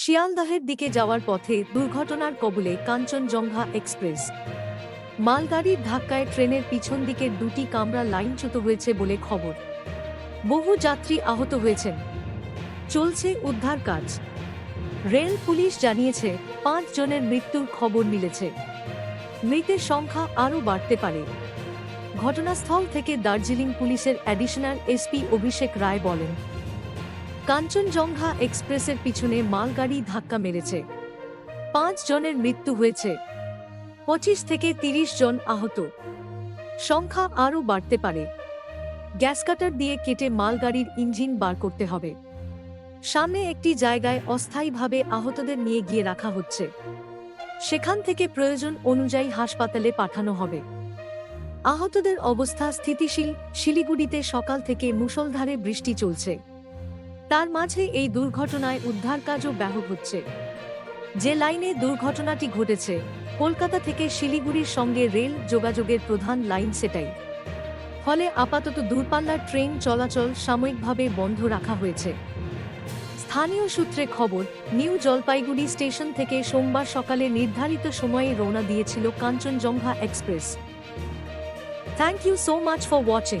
শিয়ালদাহের দিকে যাওয়ার পথে দুর্ঘটনার কবলে কাঞ্চনজঙ্ঘা এক্সপ্রেস। মালগাড়ির ধাক্কায় ট্রেনের পিছন দিকের দুটি কামরা লাইনচ্যুত হয়েছে বলে খবর। বহু যাত্রী আহত হয়েছেন। চলছে উদ্ধার কাজ। রেল পুলিশ জানিয়েছে, পাঁচ জনের মৃত্যুর খবর মিলেছে। মৃতের সংখ্যা আরও বাড়তে পারে। ঘটনাস্থল থেকে দার্জিলিং পুলিশের অ্যাডিশনাল এসপি অভিষেক রায় বলেন। কাঞ্চনজঙ্ঘা এক্সপ্রেসের পিছনে মালগাড়ি ধাক্কা মেরেছে। পাঁচ জনের মৃত্যু হয়েছে। পঁচিশ থেকে তিরিশ জন আহত। সংখ্যা আরও বাড়তে পারে। গ্যাস কাটার দিয়ে কেটে মালগাড়ির ইঞ্জিন বার করতে হবে। সামনে একটি জায়গায় অস্থায়ীভাবে আহতদের নিয়ে গিয়ে রাখা হচ্ছে। সেখান থেকে প্রয়োজন অনুযায়ী হাসপাতালে পাঠানো হবে। আহতদের অবস্থা স্থিতিশীল। শিলিগুড়িতে সকাল থেকে মুষলধারে বৃষ্টি চলছে। তার মাঝে এই দুর্ঘটনায় উদ্ধার কাজও ব্যাহত হচ্ছে। যে লাইনে দুর্ঘটনাটি ঘটেছে, কলকাতা থেকে শিলিগুড়ির সঙ্গে রেল যোগাযোগের প্রধান লাইন সেটাই। ফলে আপাতত দূরপাল্লার ট্রেন চলাচল সাময়িকভাবে বন্ধ রাখা হয়েছে। স্থানীয় সূত্রে খবর, নিউ জলপাইগুড়ি স্টেশন থেকে সোমবার সকালে নির্ধারিত সময়ে রওনা দিয়েছিল Kanchenjunga express. Thank you so much for watching.